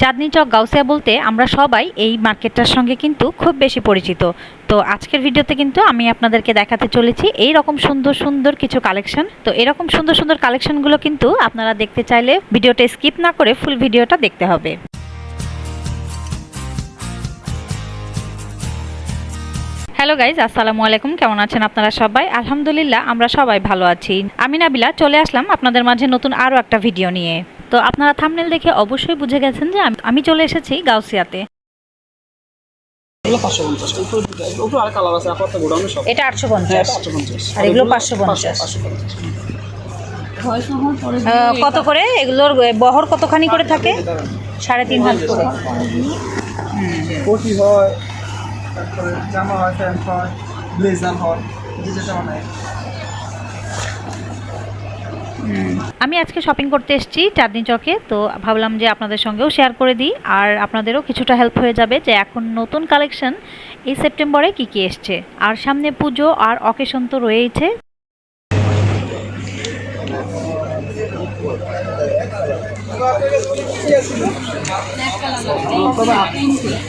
চাঁদনি চক গাউসিয়া বলতে আমরা সবাই এই মার্কেটটার সঙ্গে কিন্তু খুব বেশি পরিচিত। তো আজকের ভিডিওতে কিন্তু আমি আপনাদেরকে দেখাতে চলেছি এই রকম সুন্দর সুন্দর কিছু কালেকশন। তো এরকম সুন্দর সুন্দর কালেকশনগুলো কিন্তু আপনারা দেখতে চাইলে ভিডিওটা স্কিপ না করে ফুল ভিডিওটা দেখতে হবে। হ্যালো গাইজ, আসসালামু আলাইকুম। কেমন আছেন আপনারা সবাই? আলহামদুলিল্লাহ, আমরা সবাই ভালো আছি। আমি নাবিলা, চলে আসলাম আপনাদের মাঝে নতুন আরও একটা ভিডিও নিয়ে। তো আপনারা থামনেল দেখে অবশ্যই বুঝে গেছেন যে আমি- আমি চলে এসেছি গাউসিয়াতে। সব। এটা আটশো হ্যাঁ পঞ্চাশ। আর এগুলো পাঁচশো পঞ্চাশ। কত করে? এগুলোর বহর কতখানি করে থাকে? সাড়ে তিন হাত করে। কোটি হয় জামা হয় প্যান্ট হয় ব্লেজার হয় যেটা আমি আজকে শপিং করতে এসেছি চাঁদনি চকে, তো ভাবলাম যে আপনাদের সঙ্গেও শেয়ার করে দিই। আর আপনাদেরও কিছুটা হেল্প হয়ে যাবে যে এখন নতুন কালেকশন এই সেপ্টেম্বরে কি কি এসছে। আর সামনে পুজো আর অকেশন তো রয়েইছে।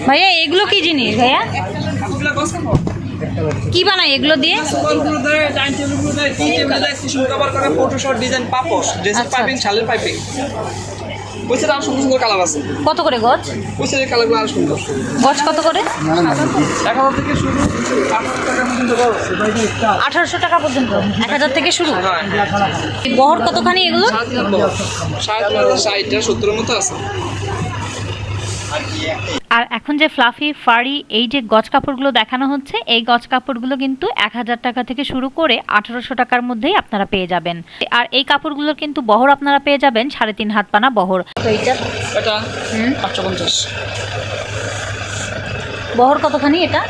ভাইয়া, এগুলো কি জিনিস ভাইয়া? কি বানায় এগুলো দিয়ে? ডিজাইন শালের সুন্দর সুন্দর কালার আছে কত করে গজ? পয়সার কালারগুলো সুন্দর কত করে? আঠারোশো টাকা পর্যন্ত। এক হাজার থেকে শুরু? বহর কতখানি এগুলো? সাড়ে মতো আছে। আর এখন যে ফ্লাফি ফাড়ি এই যে গজ কাপড়গুলো দেখানো হচ্ছে এই গজ কাপড়গুলো কিন্তু এক হাজার টাকা থেকে শুরু করে আঠারোশো টাকার মধ্যেই আপনারা পেয়ে যাবেন আর এই কাপড়গুলোর কিন্তু বহর আপনারা পেয়ে যাবেন সাড়ে তিন হাত পানা বহর বহর কতখানি এটা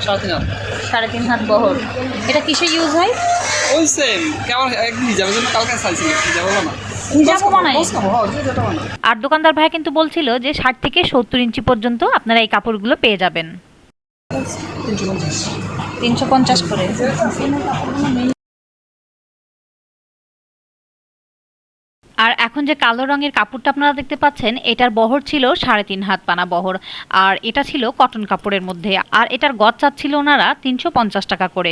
সাড়ে তিন হাত বহর এটা কিসে ইউজ হয় ওই সেম কেমন একদিন যাবে কালকে যাব না হ্যাঁ। আর দোকানদার ভাই কিন্তু বলছিল যে ষাট থেকে সত্তর ইঞ্চি পর্যন্ত আপনারা এই কাপড়গুলো পেয়ে যাবেন। তিনশো পঞ্চাশ করে। আর এখন যে কালো রঙের কাপড়টা আপনারা দেখতে পাচ্ছেন এটার বহর ছিল সাড়ে তিন হাত পানা বহর। আর এটা ছিল কটন কাপড়ের মধ্যে। আর এটার গজ চাচ্ছিল ওনারা তিনশো পঞ্চাশ টাকা করে।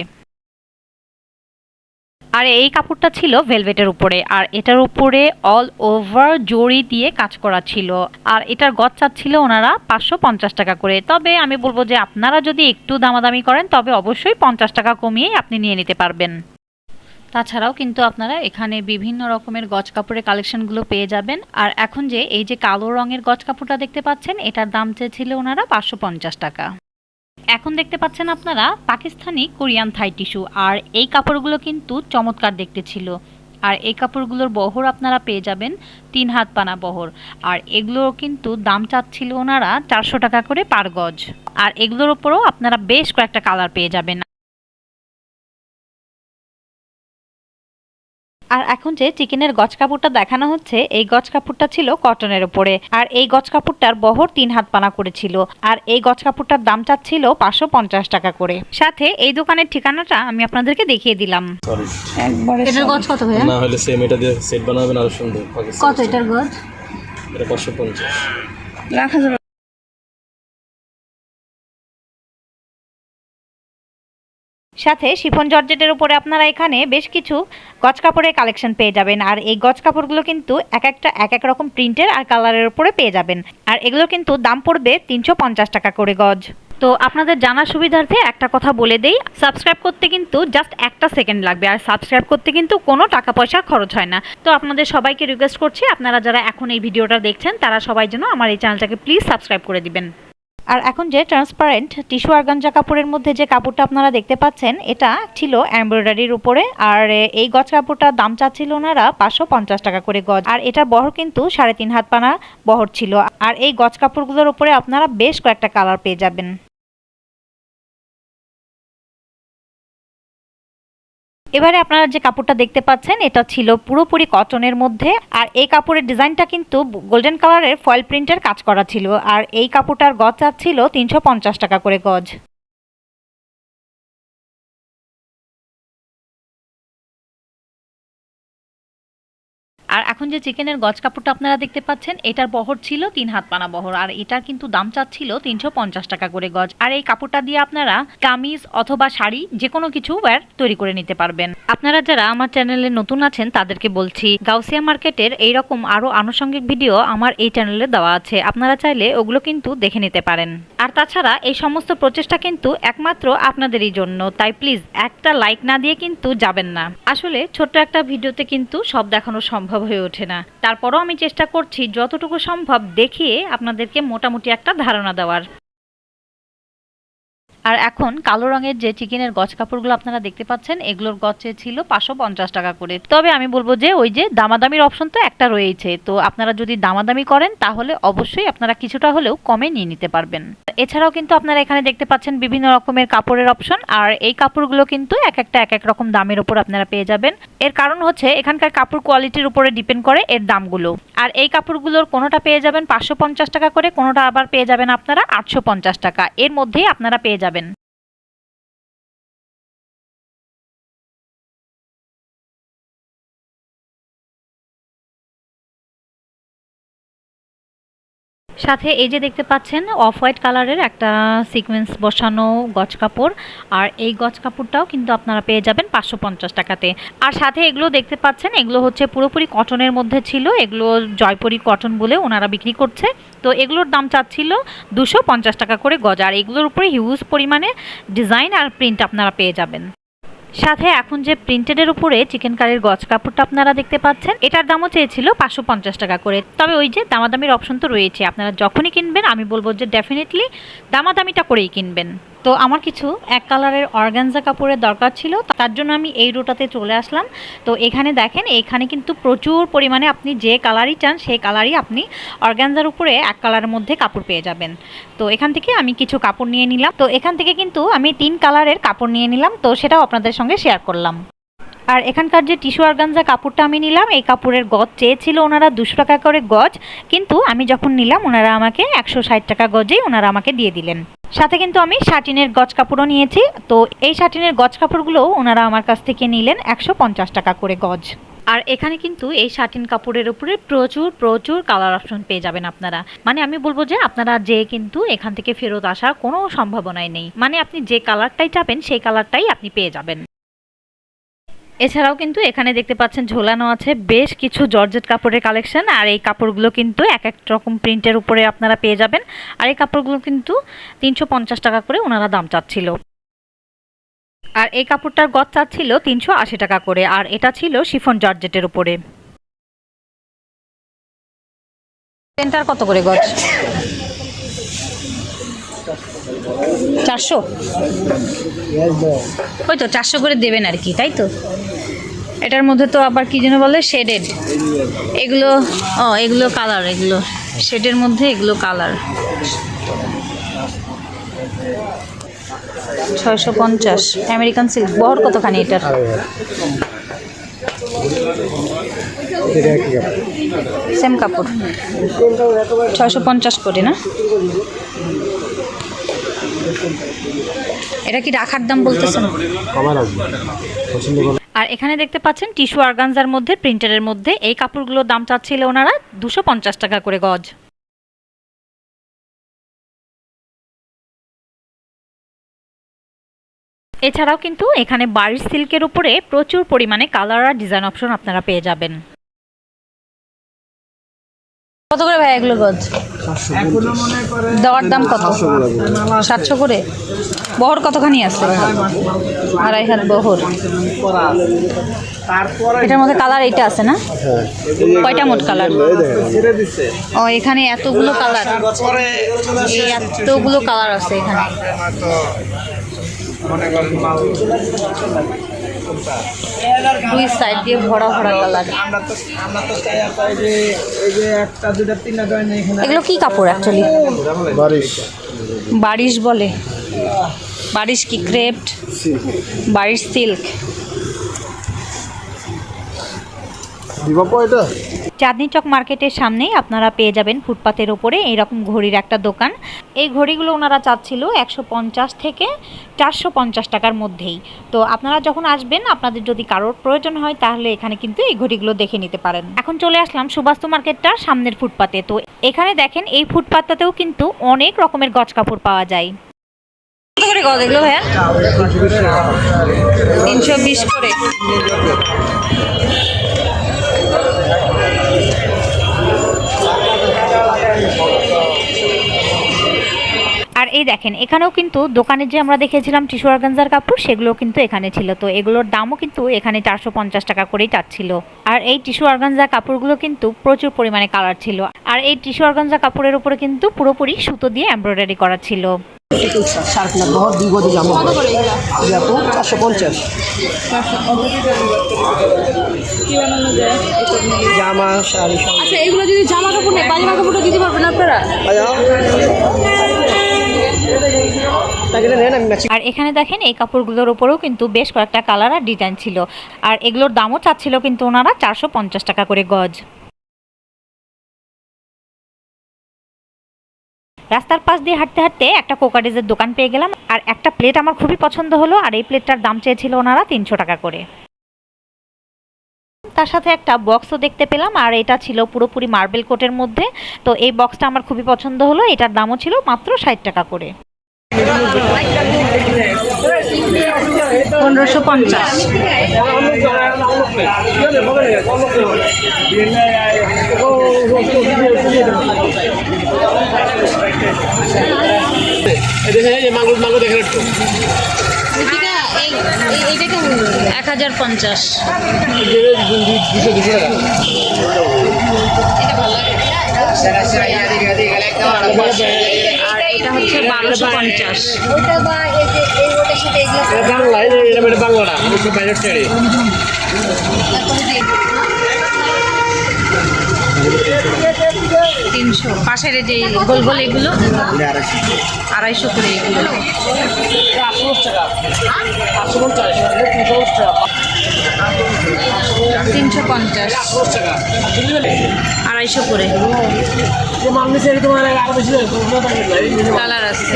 আর এই কাপড়টা ছিল ভেলভেটের উপরে, আর এটার উপরে অল ওভার জড়ি দিয়ে কাজ করা ছিল। আর এটার গজ চাচ্ছিল ওনারা পাঁচশো পঞ্চাশ টাকা করে। তবে আমি বলব যে আপনারা যদি একটু দামাদামি করেন, তবে অবশ্যই পঞ্চাশ টাকা কমিয়েই আপনি নিয়ে নিতে পারবেন। তাছাড়াও কিন্তু আপনারা এখানে বিভিন্ন রকমের গজ কাপড়ের কালেকশনগুলো পেয়ে যাবেন। আর এখন যে এই যে কালো রঙের গজ কাপড়টা দেখতে পাচ্ছেন, এটার দাম চেয়েছিল ওনারা পাঁচশো পঞ্চাশ টাকা। এখন দেখতে পাচ্ছেন আপনারা পাকিস্তানি কোরিয়ান থাই টিস্যু। আর এই কাপড়গুলো কিন্তু চমৎকার দেখতে ছিল। আর এই কাপড়গুলোর বহর আপনারা পেয়ে যাবেন তিন হাত পানা বহর। আর এগুলোর কিন্তু দাম চাচ্ছিল ওনারা চারশো টাকা করে পার গজ। আর এগুলোর ওপরও আপনারা বেশ কয়েকটা কালার পেয়ে যাবেন। আর এখন যে চিকেনের গজ কাপড়টা দেখানো হচ্ছে এই গজ কাপড়টা ছিল কটনের উপরে আর এই গজ কাপড়টার বহর তিন হাত পানা করেছিল। আর এই গজ কাপড়টার দাম চাচ্ছিল পাঁচশো পঞ্চাশ টাকা করে। সাথে এই দোকানের ঠিকানাটা আমি আপনাদেরকে দেখিয়ে দিলাম। সরি এটার গজ কত ভাইয়া? না হলে সেম এটা দিয়ে সেট বানাবেন আরও সুন্দর। কত এটার গজ এটা পাঁচশো পঞ্চাশ। সাথে শিফন জর্জেটের উপরে আপনারা এখানে বেশ কিছু গজ কাপড়ের কালেকশন পেয়ে যাবেন। আর এই গজ কাপড়গুলো কিন্তু এক একটা, এক এক রকম প্রিন্টের আর কালারের উপরে পেয়ে যাবেন। আর এগুলো কিন্তু দাম পড়বে তিনশো পঞ্চাশ টাকা করে গজ। তো আপনাদের জানার সুবিধার্থে একটা কথা বলে দেই সাবস্ক্রাইব করতে কিন্তু জাস্ট একটা সেকেন্ড লাগবে। আর সাবস্ক্রাইব করতে কিন্তু কোনো টাকা পয়সা খরচ হয় না। তো আপনাদের সবাইকে রিকোয়েস্ট করছি, আপনারা যারা এখন এই ভিডিওটা দেখছেন, তারা সবাই যেন আমার এই চ্যানেলটাকে প্লিজ সাবস্ক্রাইব করে দিবেন। আর এখন যে ট্রান্সপারেন্ট টিস্যু আর গাঞ্জা কাপড়ের মধ্যে যে কাপড়টা আপনারা দেখতে পাচ্ছেন, এটা ছিল এমব্রয়ডারির উপরে। আর এই গজ কাপড়টার দাম চাচ্ছিল ওনারা পাঁচশো পঞ্চাশ টাকা করে গজ। আর এটার বহর কিন্তু সাড়ে তিন হাত পানা বহর ছিল। আর এই গজ কাপড়গুলোর উপরে আপনারা বেশ কয়েকটা কালার পেয়ে যাবেন। এবারে আপনারা যে কাপড়টা দেখতে পাচ্ছেন, এটা ছিল পুরোপুরি কটনের মধ্যে। আর এই কাপড়ের ডিজাইনটা কিন্তু গোল্ডেন কালারের ফয়েল প্রিন্টের কাজ করা ছিল। আর এই কাপড়টার গজ ছিল তিনশো পঞ্চাশ টাকা করে গজ। আর এখন যে চিকেনের গজ কাপড়টা আপনারা দেখতে পাচ্ছেন, এটার বহর ছিল তিন হাত পানা বহর, আর এটার কিন্তু দাম চাচ্ছিল তিনশো পঞ্চাশ টাকা করে গজ। আর এই কাপড়টা দিয়ে আপনারা কামিজ অথবা শাড়ি যে কোনো কিছু ওয়্যার তৈরি করে নিতে পারবেন। আপনারা যারা আমার চ্যানেলে নতুন আছেন, তাদেরকে বলছি, গাউসিয়া মার্কেটের এইরকম আরও আনুষঙ্গিক ভিডিও আমার এই চ্যানেলে দেওয়া আছে। আপনারা চাইলে ওগুলো কিন্তু দেখে নিতে পারেন। আর তাছাড়া এই সমস্ত প্রচেষ্টা কিন্তু একমাত্র আপনাদেরই জন্য, তাই প্লিজ একটা লাইক না দিয়ে কিন্তু যাবেন না। আসলে ছোট্ট একটা ভিডিওতে কিন্তু সব দেখানো সম্ভব হয়ে ওঠে না। তারপরও আমি চেষ্টা করছি যতটুকু সম্ভব দেখিয়ে আপনাদেরকে মোটামুটি একটা ধারণা দেওয়ার। আর এখন কালো রঙের যে চিকেনের গছ কাপড়গুলো আপনারা দেখতে পাচ্ছেন, এগুলোর গছে ছিল পাঁচশো পঞ্চাশ টাকা করে। তবে আমি বলব যে ওই যে দামাদামির অপশন তো একটা রয়েছে তো আপনারা যদি দামাদামি করেন, তাহলে অবশ্যই আপনারা কিছুটা হলেও কমে নিয়ে নিতে পারবেন। এছাড়াও কিন্তু আপনারা এখানে দেখতে পাচ্ছেন বিভিন্ন রকমের কাপড়ের অপশন আর এই কাপড়গুলো কিন্তু এক একটা, এক এক রকম দামের উপর আপনারা পেয়ে যাবেন। এর কারণ হচ্ছে, এখানকার কাপড় কোয়ালিটির উপরে ডিপেন্ড করে এর দামগুলো। আর এই কাপড়গুলোর কোনোটা পেয়ে যাবেন পাঁচশো পঞ্চাশ টাকা করে, কোনোটা আবার পেয়ে যাবেন আপনারা আটশো পঞ্চাশ টাকা। এর মধ্যেই আপনারা পেয়ে যাবেন। সাথে এই যে দেখতে পাচ্ছেন, অফ হোয়াইট কালারের একটা সিকোয়েন্স বসানো গজ কাপড়। আর এই গজ কাপড়টাও কিন্তু আপনারা পেয়ে যাবেন পাঁচশো পঞ্চাশ টাকাতে। আর সাথে এগুলো দেখতে পাচ্ছেন, এগুলো হচ্ছে পুরোপুরি কটনের মধ্যে ছিল। এগুলো জয়পুরি কটন বলে ওনারা বিক্রি করছে। তো এগুলোর দাম চাচ্ছিল দুশো পঞ্চাশ টাকা করে গজ। আর এগুলোর উপরে হিউজ পরিমাণে ডিজাইন আর প্রিন্ট আপনারা পেয়ে যাবেন। সাথে এখন যে প্রিন্টেডের উপরে চিকেন কারির গজ কাপড়টা আপনারা দেখতে পাচ্ছেন, এটার দামও চেয়েছিল পাঁচশো পঞ্চাশ টাকা করে। তবে ওই যে দামাদামির অপশন তো রয়েছে, আপনারা যখনই কিনবেন, আমি বলব যে ডেফিনেটলি দামাদামিটা করেই কিনবেন। তো আমার কিছু এক কালারের অর্গানজা কাপড়ের দরকার ছিল, তার জন্য আমি এই রোটাতে চলে আসলাম। তো এখানে দেখেন, এখানে কিন্তু প্রচুর পরিমাণে আপনি যে কালারই চান সেই কালারই আপনি অর্গানজার উপরে এক কালারের মধ্যে কাপড় পেয়ে যাবেন। তো এখান থেকে আমি কিছু কাপড় নিয়ে নিলাম। তো এখান থেকে কিন্তু আমি তিন কালারের কাপড় নিয়ে নিলাম, তো সেটাও আপনাদের সঙ্গে শেয়ার করলাম। আর এখানকার যে টিস্যু অর্গানজা কাপড়টা আমি নিলাম, এই কাপড়ের গজ চেয়েছিল ওনারা দুশো টাকা করে গজ, কিন্তু আমি যখন নিলাম, ওনারা আমাকে একশো ষাট টাকা গজেই ওনারা আমাকে দিয়ে দিলেন। সাথে কিন্তু আমি শাটিনের গজ কাপড়ও নিয়েছি। তো এই শাটিনের গজ কাপড়গুলো ওনারা আমার কাছ থেকে নিলেন একশো পঞ্চাশ টাকা করে গজ। আর এখানে কিন্তু এই শাটিন কাপড়ের উপরে প্রচুর প্রচুর কালার অপশন পেয়ে যাবেন আপনারা। মানে আমি বলব যে আপনারা যে কিন্তু এখান থেকে ফেরত আসার কোনো সম্ভাবনাই নেই। মানে আপনি যে কালারটাই চাবেন, সেই কালারটাই আপনি পেয়ে যাবেন। এছাড়াও কিন্তু এখানে দেখতে পাচ্ছেন ঝোলানো আছে বেশ কিছু জর্জেট কাপড়ের কালেকশন, আর এই কাপড়গুলো কিন্তু এক এক রকম প্রিন্টের উপরে আপনারা পেয়ে যাবেন। আর এই কাপড়গুলো কিন্তু তিনশো পঞ্চাশ টাকা করে ওনারা দাম চাচ্ছিল। আর এই কাপড়টার গজ চাচ্ছিল তিনশো আশি টাকা করে, আর এটা ছিল শিফন জর্জেটের উপরে। সেন্টার কত করে গজ? চারশো? ওই তো, চারশো করে দেবেন আর কি, তাই তো? এটার মধ্যে তো আবার কি যেন বলে শেডেড এগুলো, ও, এগুলো কালার এগুলো। শেডের মধ্যে এগুলো কালার ছয়শো পঞ্চাশ। আমেরিকান সিল্ক বহর কতখানি এটার? সেম কাপড়। ছয়শো পঞ্চাশ করে না? এটা কি রাখার দাম বলতেছেন? আর এখানে দেখতে পাচ্ছেন টিস্যু অর্গানজার মধ্যে প্রিন্টারের মধ্যে। এই কাপড়গুলোর দাম চাচ্ছিল ওনারা দুশো পঞ্চাশ টাকা করে গজ। এছাড়াও কিন্তু এখানে বাড়ির সিল্কের উপরে প্রচুর পরিমাণে কালার আর ডিজাইন অপশন আপনারা পেয়ে যাবেন। কত করে ভাই এগুলো গজ? এখনও মনে করে দেওয়ার দাম কত? সাতশো করে বহর কতখানি আছে? আড়াই হাত বহর। এটার মধ্যে কালার এইটা আছে না? কয়টা মোট কালার? ও এখানে এতগুলো কালার। এতগুলো কালার আছে এখানে। দুই সাইড দিয়ে ভরা ভরা কালার আমরা তো আমরা তো চাই আপনার যে এই যে একটা দুটা তিনটা জয়েন এখানে। এগুলো কি কাপড় অ্যাকচুয়ালি বারিশ। বারিশ বলে। বারিশ কি ক্রেপ্ট বারিশ সিল্ক দিবাপ চক মার্কেটের সামনেই আপনারা পেয়ে যাবেন ফুটপাতের ওপরে এইরকম ঘড়ির একটা দোকান। এই ঘড়িগুলো ওনারা চাচ্ছিল একশো পঞ্চাশ থেকে চারশো পঞ্চাশ টাকার মধ্যেই। তো আপনারা যখন আসবেন, আপনাদের যদি কারোর প্রয়োজন হয়, তাহলে এখানে কিন্তু এই ঘড়িগুলো দেখে নিতে পারেন। এখন চলে আসলাম সুবাস্তু মার্কেটটার সামনের ফুটপাতে। তো এখানে দেখেন, এই ফুটপাতটাতেও কিন্তু অনেক রকমের গজ কাপড় পাওয়া যায়। করে তিনশো বিশ করে। এই দেখেন এখানেও কিন্তু দোকানে যে আমরা দেখেছিলাম টিস্যু অর্গানজার কাপড় সেগুলো কিন্তু এখানে ছিল। তো এগুলোর দামও কিন্তু এখানে চারশো পঞ্চাশ টাকা করেই চাচ্ছিল। আর এই টিস্যু অর্গানজা কাপড়গুলো কিন্তু প্রচুর পরিমাণে কালার ছিল। আর এই টিস্যু অর্গানজা কাপড়ের উপরে কিন্তু পুরোপুরি সুতো দিয়ে এমব্রয়ডারি করা ছিল। শার্ট না দুই গদি চারশো পঞ্চাশ? জামা শাড়ি আচ্ছা এগুলো যদি জামা কাপড় নেই পাজামা কাপড়টা দিতে পারবেন আপনারা? আর এখানে দেখেন এই কাপড়গুলোর উপরেও কিন্তু বেশ কয়েকটা কালার আর ডিজাইন ছিল। আর এগুলোর দামও চাচ্ছিল কিন্তু ওনারা চারশো পঞ্চাশ টাকা করে গজ। রাস্তার পাশ দিয়ে হাঁটতে হাঁটতে একটা কোকারিজের দোকান পেয়ে গেলাম। আর একটা প্লেট আমার খুবই পছন্দ হলো। আর এই প্লেটটার দাম চেয়েছিল ওনারা তিনশো টাকা করে। তার সাথে একটা বক্সও দেখতে পেলাম আর এটা ছিল পুরোপুরি মার্বেল কোটের মধ্যে। তো এই বক্সটা আমার খুবই পছন্দ হলো এটার দামও ছিল মাত্র ষাট টাকা করে। পনেরোশো পঞ্চাশ। এক হাজার পঞ্চাশ। আর এটা হচ্ছে বারোশো পঞ্চাশ। তিনশো। পাশের যে গোল গোল এগুলো আড়াইশো করে এগুলো। তিনশো পঞ্চাশ আড়াইশো করে। কালার আছে।